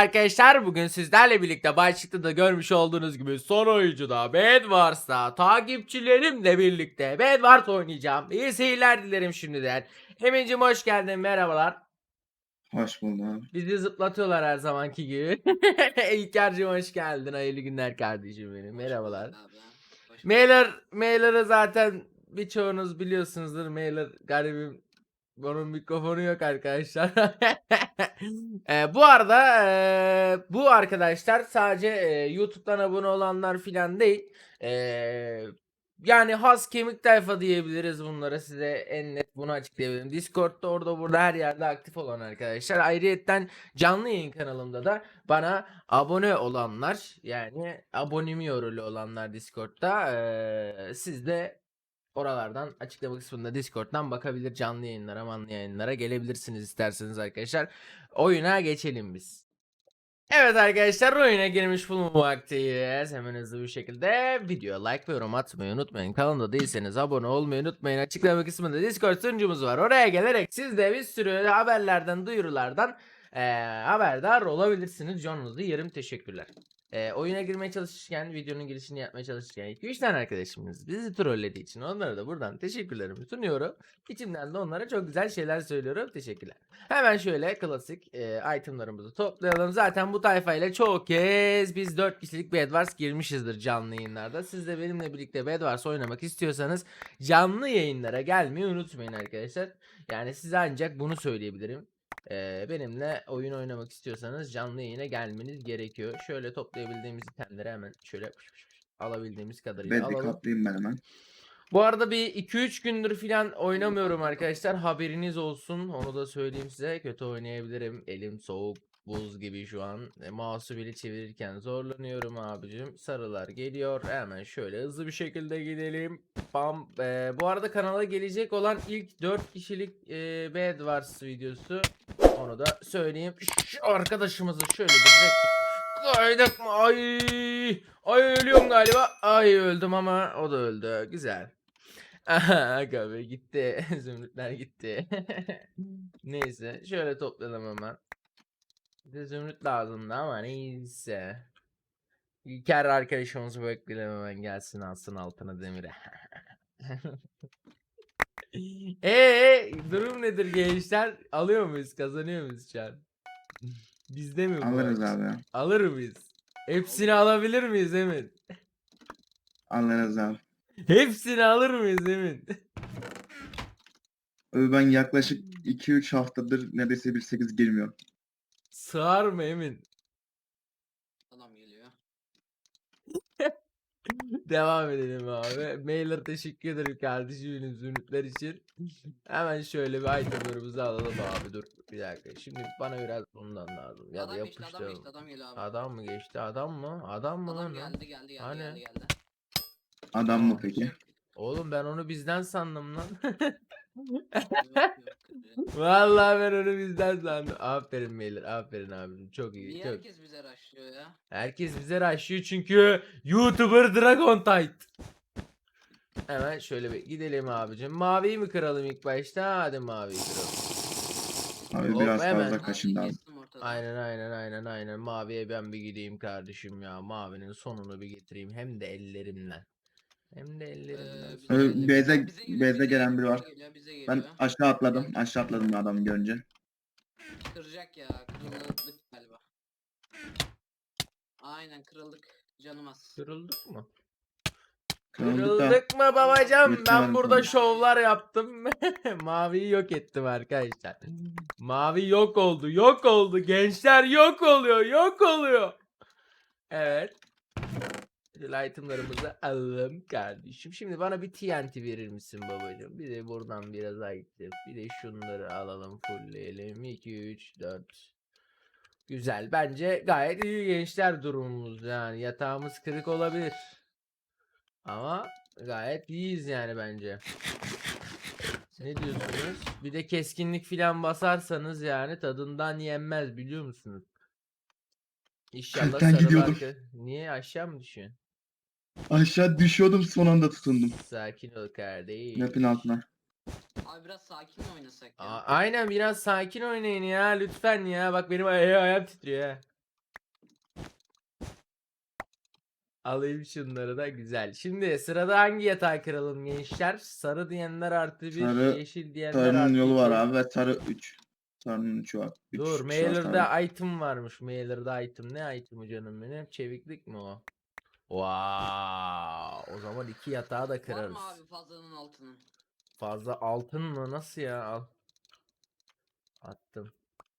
arkadaşlar. Bugün sizlerle birlikte başlıkta da görmüş olduğunuz gibi son oyuncuda Bed Wars'ta takipçilerimle birlikte Bed Wars oynayacağım. İyi seyirler dilerim şimdiden. Emin'cim hoş geldin merhabalar. Hoş buldum. Bizi zıplatıyorlar her zamanki gibi. İlker'cim hoş geldin. Hayırlı günler kardeşim benim. Merhabalar. Mailer, Mailer'ı zaten birçoğunuz biliyorsunuzdur. Mailer garibim onun mikrofonu yok arkadaşlar. Eee, bu arada eee, bu arkadaşlar sadece eee, YouTube'dan abone olanlar filan değil. Eee, yani has kemik tayfa diyebiliriz bunlara size en net bunu açıklayabilirim. Discord'da orada burada her yerde aktif olan arkadaşlar. Ayrıyetten canlı yayın kanalımda da bana abone olanlar yani abonemi rolü olanlar Discord'da eee, siz de oralardan açıklama kısmında Discord'dan bakabilir canlı yayınlara manlı yayınlara gelebilirsiniz isterseniz arkadaşlar. Oyuna geçelim biz. Evet arkadaşlar oyuna girmiş bulunmaktayız. Hemen hızlı bir şekilde videoya like ve yorum atmayı unutmayın. Kanalda değilseniz abone olmayı unutmayın. Açıklama kısmında Discord sunucumuz var. Oraya gelerek siz de bir sürü haberlerden, duyurulardan eee, haberdar olabilirsiniz. Jonunuzu yerim. Teşekkürler. Eee, oyuna girmeye çalışırken, videonun girişini yapmaya çalışırken 2-3 tane arkadaşımız bizi trollediği için onlara da buradan teşekkürlerimi sunuyorum. İçimden de onlara çok güzel şeyler söylüyorum. Teşekkürler. Hemen şöyle klasik e, itemlarımızı toplayalım. Zaten bu tayfayla çok kez biz 4 kişilik Bed Wars girmişizdir canlı yayınlarda. Siz de benimle birlikte Bed Wars oynamak istiyorsanız canlı yayınlara gelmeyi unutmayın arkadaşlar. Yani size ancak bunu söyleyebilirim. Benimle oyun oynamak istiyorsanız canlı yayına gelmeniz gerekiyor. Şöyle toplayabildiğimiz itemleri hemen şöyle alabildiğimiz kadarıyla Ben alalım. kaplayayım ben hemen. Bu arada bir 2-3 gündür filan oynamıyorum arkadaşlar. Haberiniz olsun. Onu da söyleyeyim size. Kötü oynayabilirim. Elim soğuk. Buz gibi şu an. E, mouse'u bile çevirirken zorlanıyorum abicim. Sarılar geliyor. Hemen şöyle hızlı bir şekilde gidelim. Bam. E, bu arada kanala gelecek olan ilk 4 kişilik e, Bed Wars videosu. Onu da söyleyeyim. Şu arkadaşımızı şöyle bir rek- Kaydık mı? Ay. Ay ölüyorum galiba. Ay öldüm ama o da öldü. Güzel. Aga be gitti. Zümrütler gitti. neyse. Şöyle toplayalım hemen. Bize zümrüt lazımdı ama neyse. İlker arkadaşımızı bekleyelim hemen gelsin alsın altına demire. Eee durum nedir gençler? Alıyor muyuz? Kazanıyor muyuz şu an? Bizde mi bu? Alırız abi. Alır mıyız? Hepsini alabilir miyiz Emin? Alırız abi. Hepsini alır mıyız Emin? Abi ben yaklaşık 2-3 haftadır neredeyse bir 8 girmiyorum. Sığar mı Emin? Adam geliyor. Devam edelim abi. Mailer teşekkür ederim kardeşim zümrütler için. Hemen şöyle bir itemlerimizi alalım abi dur bir dakika. Şimdi bana biraz bundan lazım. Ya da adam geçti adam yapıştıralım. geçti adam geliyor abi. Adam mı geçti? Adam mı? Adam mı Adam lan? o? geldi geldi geldi Hani? geldi geldi. Adam mı peki? Oğlum ben onu bizden sandım lan. Vallahi ben onu bizden sandım. Aferin Mailer, aferin abim. Çok iyi. Niye çok. herkes bize rushlıyor ya? Herkes bize rushlıyor çünkü YouTuber Dragon Tight. Hemen şöyle bir gidelim abicim. Maviyi mi kıralım ilk başta? Hadi maviyi kıralım. Abi Hop, biraz hemen. fazla kestim ortadan. Aynen aynen aynen aynen. Maviye ben bir gideyim kardeşim ya. Mavinin sonunu bir getireyim. Hem de ellerimle. Hem de ellerimle. Ee, bize Abi, geliyor. Beyze- Bize geliyor, Beyze bize gelen biri var. bize geliyor, bize Ben geliyor. aşağı atladım. Aşağı atladım adamı görünce. Kıracak ya. Kırıldık galiba. Aynen kırıldık. Canım az. Kırıldık mı? Kırıldık da Kırıldık mı babacım? Ben Muhtemelen burada şovlar yaptım. Maviyi yok ettim arkadaşlar. Mavi yok oldu. Yok oldu. Gençler yok oluyor. Yok oluyor. Evet. Şöyle itemlarımızı alalım kardeşim. Şimdi bana bir TNT verir misin babacığım? Bir de buradan biraz item. Bir de şunları alalım fullleyelim. 2, 3, 4. Güzel. Bence gayet iyi gençler durumumuz yani. Yatağımız kırık olabilir. Ama gayet iyiyiz yani bence. Ne diyorsunuz? Bir de keskinlik filan basarsanız yani tadından yenmez biliyor musunuz? İnşallah Kalpten sarı gidiyordum. marka- Niye aşağı mı düşüyorsun? Aşağı düşüyordum son anda tutundum. Sakin ol kardeşim. Map'in altına. Abi biraz sakin oynasak ya. A- aynen biraz sakin oynayın ya lütfen ya. Bak benim ay- ayağım titriyor ya. Alayım şunları da güzel. Şimdi sırada hangi yatağı kıralım gençler? Sarı diyenler artı bir, Sarı- yeşil diyenler Tarımın artı yolu var abi ve tarı 3. Tarımın 3'ü var. Üç Dur var tarı. mailer'da item varmış. Mailer'da item. Ne item'ı canım benim? Çeviklik mi o? Wow. O zaman iki yatağı da Var kırarız. mı abi fazlanın altının? Fazla altın mı? Nasıl ya? Al. Attım.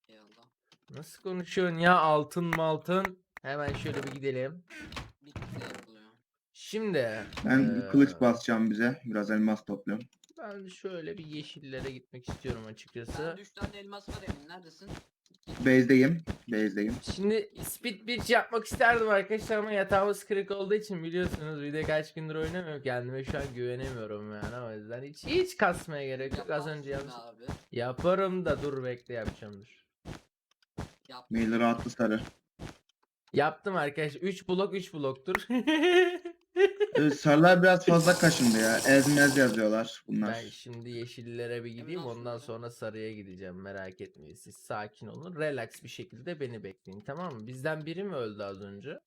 Eyvallah. Nasıl konuşuyorsun ya altın mı altın? Hemen şöyle bir gidelim. Bitti yapılıyor. Şimdi Ben eee, kılıç basacağım bize. Biraz elmas topluyorum. ben şöyle bir yeşillere gitmek istiyorum açıkçası. Ben 3 tane elmas var emin. Neredesin? Base'deyim. Base'deyim. Şimdi speed beach yapmak isterdim arkadaşlar ama yatağımız kırık olduğu için biliyorsunuz bir de kaç gündür oynamıyorum kendime şu an güvenemiyorum yani o yüzden hiç hiç kasmaya gerek yok az önce yaptım. Abi. Yaparım da dur bekle yapacağım dur. Yap. Mailer'ı attı sarı. Yaptım arkadaşlar 3 blok 3 bloktur. Sarılar biraz fazla kaşındı ya. Ezmez yazıyorlar bunlar. ben şimdi yeşillere bir gideyim ondan sonra sarıya gideceğim merak etmeyin siz sakin olun relax bir şekilde beni bekleyin tamam mı? Bizden biri mi öldü az önce?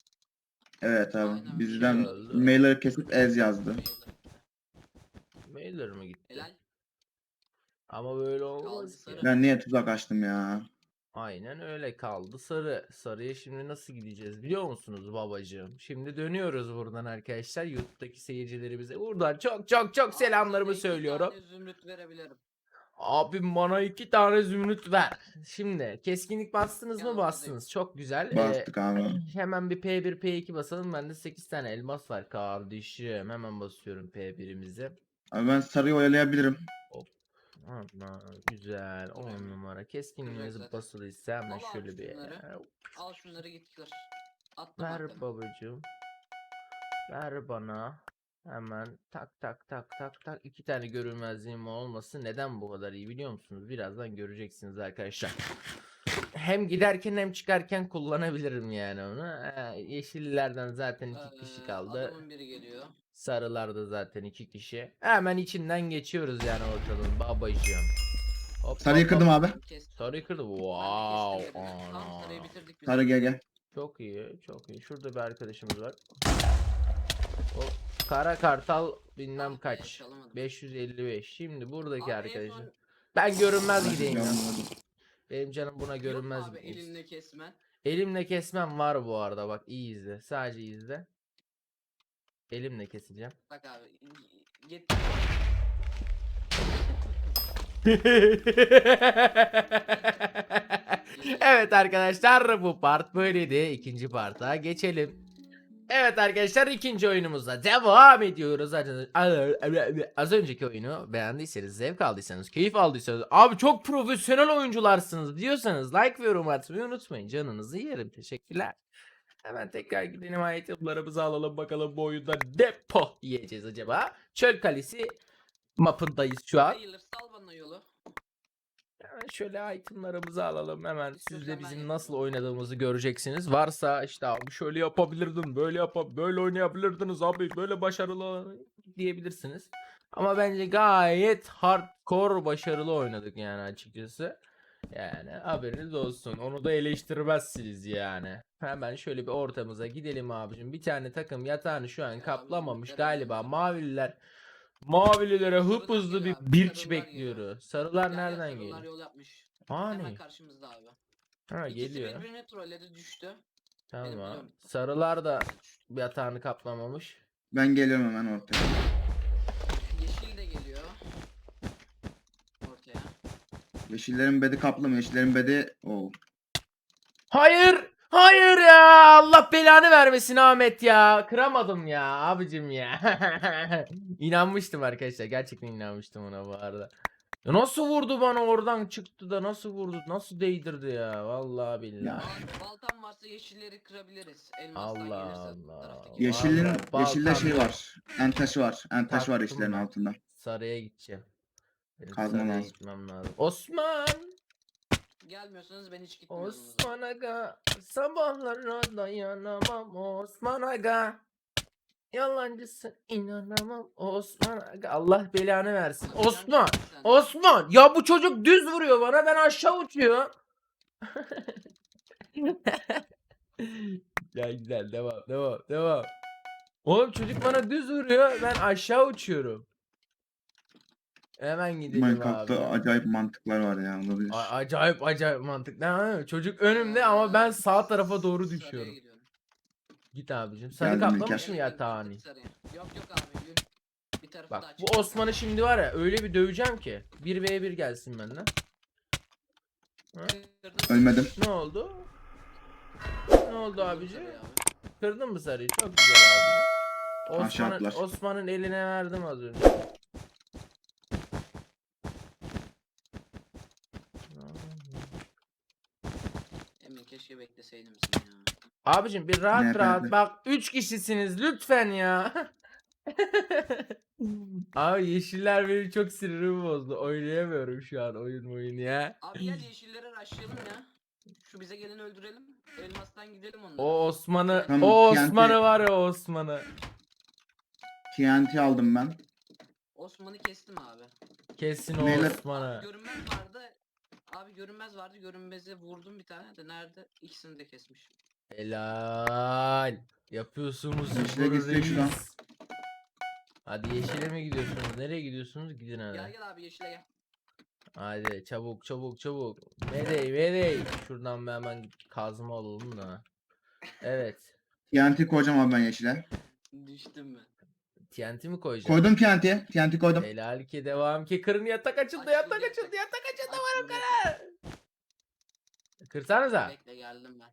Evet abi. Aynen. Bizden Öldü. mailer'ı kesip ez yazdı. Mailer mi gitti? Helal. Ama böyle olmaz ki. Ben niye tuzak açtım ya? Aynen öyle kaldı sarı. Sarıya şimdi nasıl gideceğiz biliyor musunuz babacığım? Şimdi dönüyoruz buradan arkadaşlar. YouTube'daki seyircilerimize buradan çok çok çok Abi selamlarımı söylüyorum. tane zümrüt verebilirim. Abim bana iki tane zümrüt ver. Şimdi keskinlik bastınız mı bastınız. Çok güzel. Ee, Bastık abi. hemen bir P1 P2 basalım. Bende 8 tane elmas var kardeşim. Hemen basıyorum P1'imizi. Abi ben sarıyı oyalayabilirim. Ana, güzel. 10 Önemli. numara. Keskinliğimiz zaten. basılıysa hemen Al abi şöyle bir şunları. Al şunları git kır. Attım Ver attım. babacığım. Ver bana. Hemen tak tak tak tak tak. iki tane görünmezliğim olması neden bu kadar iyi biliyor musunuz? Birazdan göreceksiniz arkadaşlar. Hem giderken hem çıkarken kullanabilirim yani onu. Ee, yeşillerden zaten iki kişi Ee, kaldı. Adamın biri geliyor. Sarılarda zaten iki kişi. Hemen içinden geçiyoruz yani ortalığın babacığım. Hop, Sarıyı hop, kırdım hop. abi. Kestim. Sarıyı kırdı. Wow. sarıyı Ana. bitirdik biz. Sarı gel gel. Çok iyi, çok iyi. Şurada bir arkadaşımız var. O Kara Kartal bilmem Ah kaç. çalamadım. 555. Şimdi buradaki Abi en arkadaşım. son- Ben görünmez gideyim ya. Benim canım buna Yok görünmez abi gideyim. elinle kesmen. Elimle kesmem var bu arada bak iyi izle. Sadece izle. Elimle keseceğim. Bak abi. Git. evet arkadaşlar bu part böyleydi. İkinci parta geçelim. Evet arkadaşlar ikinci oyunumuzda devam ediyoruz. Az önceki oyunu beğendiyseniz, zevk aldıysanız, keyif aldıysanız, abi çok profesyonel oyuncularsınız diyorsanız like ve yorum atmayı unutmayın. Canınızı yerim. Teşekkürler. Hemen tekrar gidelim itemlarımızı alalım bakalım bu oyunda depo yiyeceğiz acaba. Çöl kalesi mapındayız şu an. Hayırlı sal bana yolu. Hemen şöyle itemlarımızı alalım hemen siz de bizim nasıl oynadığımızı göreceksiniz. Varsa işte abi şöyle yapabilirdin, böyle yap böyle oynayabilirdiniz abi, böyle başarılı diyebilirsiniz. Ama bence gayet hardcore başarılı oynadık yani açıkçası. Yani haberiniz olsun. Onu da eleştirmezsiniz yani. Hemen şöyle bir ortamıza gidelim abicim. Bir tane takım yatağını şu an kaplamamış galiba. Mavililer Mavililere hıp hızlı bir birç sarılar bekliyor. geliyor. Sarılar gel, nereden sarılar geliyor? yol yapmış. Aa Hemen karşımızda abi. Ha İkisi geliyor. birbirini trolledi düştü. Tamam. biliyorum. Sarılar da yatağını kaplamamış. Ben geliyorum hemen ortaya. Yeşil de geliyor. Ortaya. Yeşillerin bedi kaplı mı? Yeşillerin bedi... Oo. Hayır! Hayır ya! Allah belanı vermesin Ahmet ya. Kıramadım ya abicim ya. İnanmıştım arkadaşlar. Gerçekten inanmıştım ona bu arada. Ya nasıl vurdu bana oradan çıktı da nasıl vurdu? Nasıl değdirdi ya? Vallahi billahi. Baltam varsa yeşilleri kırabiliriz. Elmastan Allah Allah. Vallahi yeşilde şey var. En taşı var. En taş var yeşillerin altında. Sarıya gideceğim. Lazım. gitmem lazım. Osman! Gelmiyorsanız ben hiç gitmiyorum. Osman Aga sabahlara dayanamam Osman Aga Yalancısın inanamam Osman Aga Allah belanı versin Osman Osman ya bu çocuk düz vuruyor bana ben aşağı uçuyor Ya güzel devam devam devam Oğlum çocuk bana düz vuruyor. Ben aşağı uçuyorum. Hemen gidelim Minecraft'ta abi. acayip mantıklar var ya olabilir. A- acayip acayip mantıklı. Ha, Çocuk önümde ama ben sağ tarafa doğru düşüyorum. Git abicim. Sarı Geldim İlker. kaplamış mı gittik sarıya. Yok yok abi yürü. Bir tarafı da Bak açık. bu Osman'ı şimdi var ya öyle bir döveceğim ki. 1v1 gelsin benden. Kırdın. Ölmedim. Ne oldu? Ne oldu abici? sarıyı abi. Kırdın mı sarıyı? Çok güzel abi. Aşağı Osman'ın. Osman'ın eline verdim az önce. Emin keşke bekleseydin sen ya. Abicim bir rahat Ne rahat efendim? bak 3 kişisiniz lütfen ya. Abi yeşiller benim çok sinirimi bozdu. Oynayamıyorum şu an oyun oyun ya. Abi gel yeşillere rushlayalım ya. Şu bize geleni öldürelim. Elmastan gidelim onlara. O Osman'ı, Tamam, o TNT Osman'ı var ya o Osman'ı. TNT aldım ben. Osman'ı kestim abi. Kesin o Neler- Osman'ı. Görünmez vardı. Abi görünmez vardı. Görünmeze vurdum bir tane de nerede? İkisini de kesmiş. Helal. Yapıyorsunuz Yeşile reis. Hadi yeşile mi gidiyorsunuz? Nereye gidiyorsunuz? Gidin hadi. Gel gel abi yeşile gel. Hadi çabuk çabuk çabuk. Medey medey. Şuradan bir hemen kazma alalım da. Evet. TNT koyacağım abi ben yeşile. Düştüm ben. TNT mi koyacağım? Koydum TNT. TNT koydum. Helal ki devam ki. Kırın yatak açıldı Açıldı yatak açıldı yatak açıldı Aç varım şunu kara. Kırsanıza. Bekle geldim ben.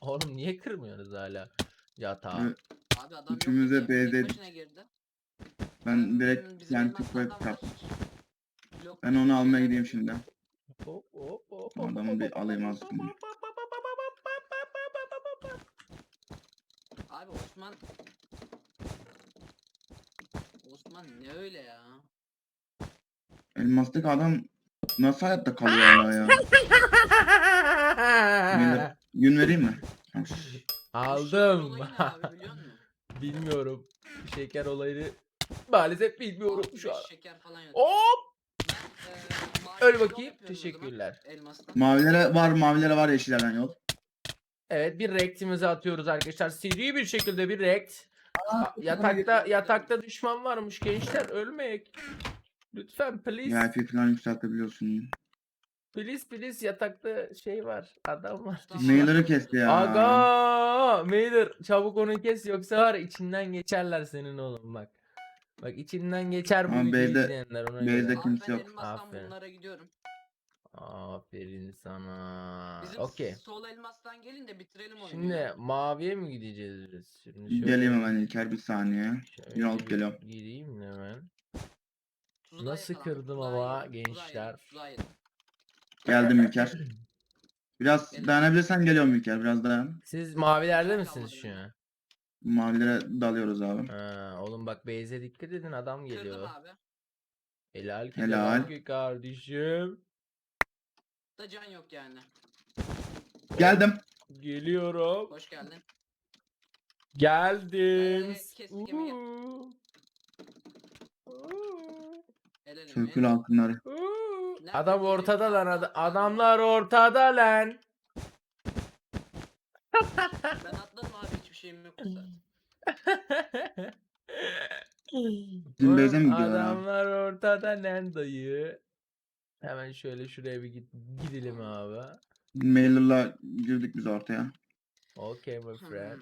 Oğlum niye kırmıyorsunuz hala yatağı? Abi adam Üçümüze yok başına girdi. Ben direkt TNT koyup kaptım. Ben onu almaya gideyim şimdi. Hop, hop, hop, Adamı bir alayım hop, öyle ya? Elmastaki adam nasıl hayatta kalıyor hala ya? Gün vereyim mi? Aldım. Bilmiyorum. Şeker olayını maalesef bilmiyorum şu an. Şeker falan yok. Hop! Ee, mavi Öl yol bakayım. yapıyorum o zaman, Teşekkürler. Elmastan. Mavilere var mavilere var yeşillerden yol. Evet bir rektimizi atıyoruz arkadaşlar. Seri bir şekilde bir rekt. Aa, yatakta yatakta düşman varmış gençler ölmeyek. Lütfen please. VIP falan yükseltebiliyorsun. Please please yatakta şey var. Adam var. Mailer'ı kesti ya. Aga! Mailer çabuk onu kes yoksa var içinden geçerler senin oğlum bak. Bak içinden geçer bu Ama videoyu B'de- izleyenler ona B'de göre. Abi kimse yok. elmastan Aferin. bunlara gidiyorum. Aferin sana. Bizim Okey. sol elmastan gelin de bitirelim oyunu. Şimdi ya. maviye mi gideceğiz biz? Şimdi şöyle- Geleyim hemen İlker bir saniye. şöyle Yine alıp bir geliyorum. Gireyim mi hemen? Tuzağa nasıl kırdım tuzağa ama yedim, gençler? yedim, tuzağa yedim. Geldim İlker. Biraz Gelin. dayanabilirsen geliyorum İlker. Biraz dayan. Siz mavilerde misiniz şu an? Mavilere dalıyoruz abi. Ha, oğlum bak base'e dikkat edin adam geliyor. Kırdım abi. Helal ki Helal. helal ki kardeşim. Da can yok yani. Geldim. Geliyorum. Hoş geldin. Geldim. Ee, Sökül Emin. altınları. Nerede Adam ortada lan ad- adamlar ortada lan. Ben atladım abi hiçbir şeyim yok. burada. Bizim base'e mi gidiyorlar abi? Adamlar ortada lan dayı. Hemen şöyle şuraya bir git gidelim abi. Mailer'la girdik biz ortaya. Okay my friend.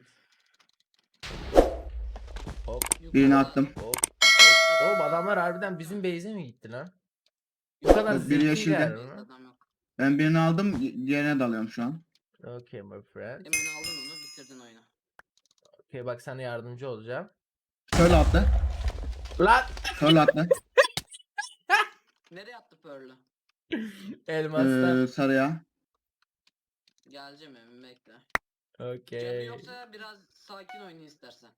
Hop Birini attım. hop. hop. Oğlum adamlar harbiden bizim base'e mi gitti lan? Bu kadar Yok, biri zekiler yeşilde. mi? Adam yok. Ben birini aldım. di- Diğerine dalıyorum şu an. Okay my friend. Emin aldın onu bitirdin oyunu. Okay bak sana yardımcı olacağım. Şöyle attı. Lan! Şöyle attı. Nereye attı Pearl'ü? Elmaslar. ee, sarıya. Geleceğim Emin bekle. Canı Okay. yoksa biraz sakin oynayın istersen.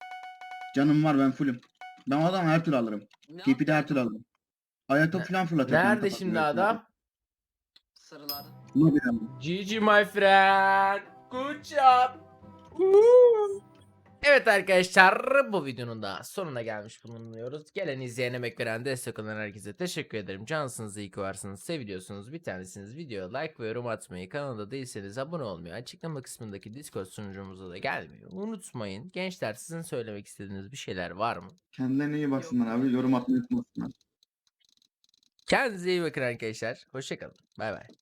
Canım var ben fullüm. Ben o adamı her türlü alırım. Ne TP'de her türlü alırım. Hayata Ne- falan fırlatıyor. Nerede şimdi adam? Sarılarda. Lobiden. GG my friend. Good job. Woo. Evet arkadaşlar bu videonun da sonuna gelmiş bulunuyoruz. Gelen izleyen emek veren destek olan herkese teşekkür ederim. Cansınız iyi ki varsınız. Seviyorsunuz bir tanesiniz. Videoya like ve yorum atmayı kanalda değilseniz abone olmayı açıklama kısmındaki discord sunucumuza da gelmeyi unutmayın. Gençler sizin söylemek istediğiniz bir şeyler var mı? Kendilerine iyi baksınlar abi. Yorum atmayı unutmasınlar. Kendinize iyi bakın arkadaşlar. Hoşçakalın. Bay bay.